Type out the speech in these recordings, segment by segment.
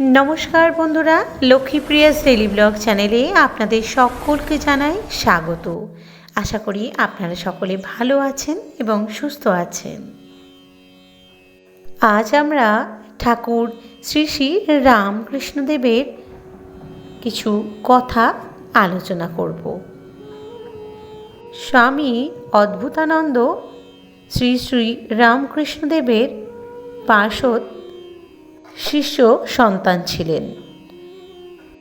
নমস্কার বন্ধুরা Lakshmipriya daily blog চ্যানেলে আপনাদের সকলকে জানাই স্বাগত। আশা করি আপনারা সকলে ভালো আছেন এবং সুস্থ আছেন। আজ আমরা ঠাকুর শ্রী শ্রী রামকৃষ্ণদেবের কিছু কথা আলোচনা করব। স্বামী অদ্ভুতানন্দ শ্রী শ্রী রামকৃষ্ণদেবের পার্শ্বদ শিষ্য সন্তান ছিলেন।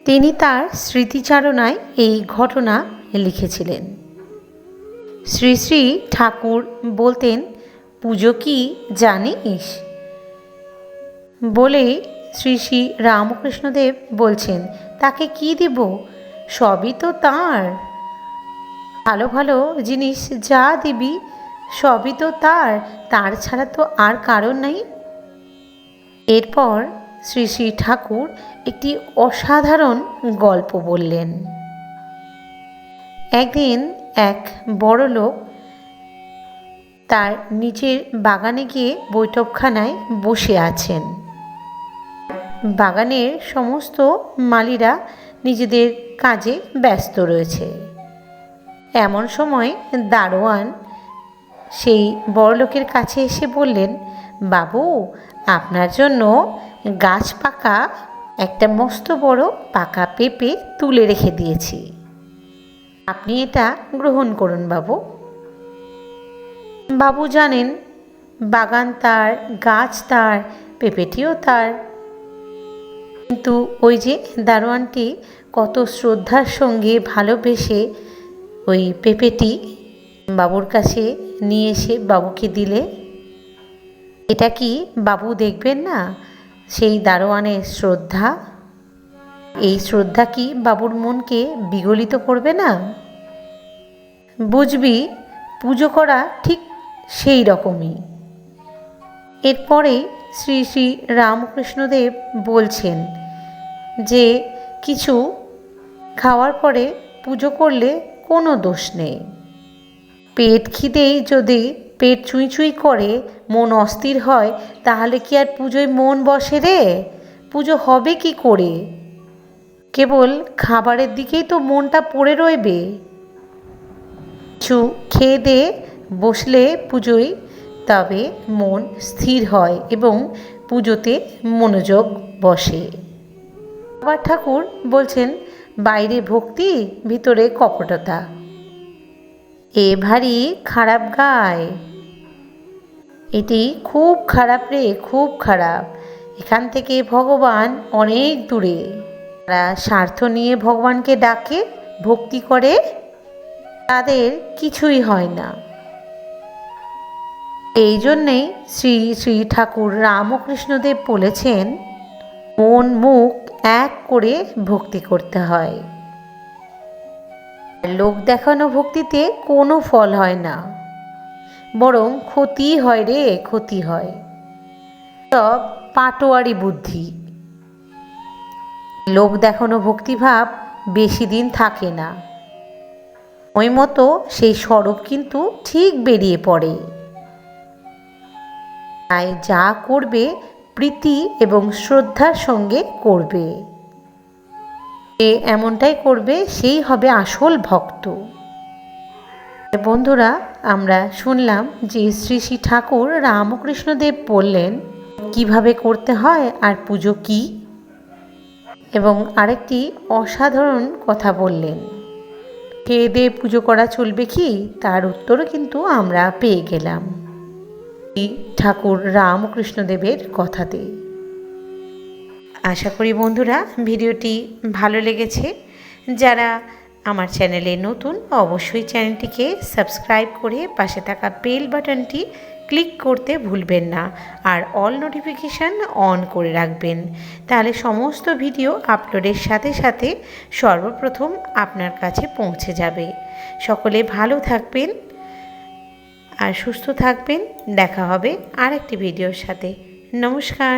তিনি তার স্মৃতিচারণায় এই ঘটনা লিখেছিলেন। শ্রী শ্রী ঠাকুর বলতেন, পুজো কি জানিস? বলে শ্রী শ্রী রামকৃষ্ণদেব বলছেন, তাকে কি দিব? সবই তো তাঁর। ভালো ভালো জিনিস যা দিবি, সবই তো তার। তার ছাড়া তো আর কারণ নাই। এরপর শ্রী শ্রী ঠাকুর একটি অসাধারণ গল্প বললেন। একদিন এক বড় লোক তার নিজের বাগানে গিয়ে বৈঠকখানায় বসে আছেন। বাগানের সমস্ত মালিরা নিজেদের কাজে ব্যস্ত রয়েছে। এমন সময় দারোয়ান সেই বড়লোকের কাছে এসে বললেন, বাবু আপনার জন্য গাছ পাকা, একটা মস্ত বড় পাকা পেঁপে তুলে রেখে দিয়েছি। আপনি এটা গ্রহণ করুন, বাবু। বাবু জানেন, বাগান তার, গাছ তার, পেঁপেটিও তার। কিন্তু ওই যে দারোয়ানটি কত শ্রদ্ধার সঙ্গে ভালোবেসে ওই পেঁপেটি বাবুর কাছে নিয়ে এসে বাবুকে দিলে এটা কি বাবু দেখবেন না? সেই দারোয়ানের শ্রদ্ধা। এই শ্রদ্ধা কি বাবুর মনকে বিগলিত করবে না? বুঝবি, পুজো করা ঠিক সেই রকমই। এরপরে শ্রী শ্রী রামকৃষ্ণদেব বলছেন যে, কিছু খাওয়ার পরে পুজো করলে কোনো দোষ নেই। পেট খিদেই যদি পেট চুঁই চুঁই করে, মন অস্থির হয়, তাহলে কি আর পুজোয় মন বসে রে? পুজো হবে কি করে? কেবল খাবারের দিকেই তো মনটা পড়ে রইবে। কিছু খেয়ে দে, বসলে পুজোয়, তবে মন স্থির হয় এবং পুজোতে মনোযোগ বসে। বাবা ঠাকুর বলছেন, বাইরে ভক্তি, ভিতরে কপটতা। এ ভারী খারাপ গায়। এটি খুব খারাপ রে, খুব খারাপ। এখান থেকে ভগবান অনেক দূরে। তারা স্বার্থ নিয়ে ভগবানকে ডাকে, ভক্তি করে। তাদের কিছুই হয় না। এই জন্যেই শ্রী শ্রী ঠাকুর রামকৃষ্ণদেব বলেছেন, মন মুখ এক করে ভক্তি করতে হয়। লোক দেখানো ভক্তিতে কোনো ফল হয় না। বরং ক্ষতি হয় রে, ক্ষতি হয়। সব পাটোয়ারি বুদ্ধি। লোক দেখানো ভক্তিভাব বেশি দিন থাকে না। ওই মতো সেই স্বরূপ কিন্তু ঠিক বেরিয়ে পড়ে। তাই যা করবে প্রীতি এবং শ্রদ্ধার সঙ্গে করবে। এ এমনটাই করবে, সেই হবে আসল ভক্ত। বন্ধুরা, আমরা শুনলাম যে শ্রী শ্রী ঠাকুর রামকৃষ্ণদেব বললেন, কীভাবে করতে হয় আর পুজো কি? এবং আরেকটি অসাধারণ কথা বললেন খেয়ে দিয়ে পুজো করা চলবে কি? তার উত্তরও কিন্তু আমরা পেয়ে গেলাম। ঠাকুর রামকৃষ্ণদেবের কথাতে আশা করি বন্ধুরা ভিডিওটি ভালো লেগেছে। যারা আমার চ্যানেলে নতুন, অবশ্যই চ্যানেলটিকে সাবস্ক্রাইব করে পাশে থাকা বেল বাটনটি ক্লিক করতে ভুলবেন না আর অল নোটিফিকেশান অন করে রাখবেন। তাহলে সমস্ত ভিডিও আপলোডের সাথে সাথে সর্বপ্রথম আপনার কাছে পৌঁছে যাবে। সকলে ভালো থাকবেন আর সুস্থ থাকবেন। দেখা হবে আরেকটি ভিডিওর সাথে। নমস্কার।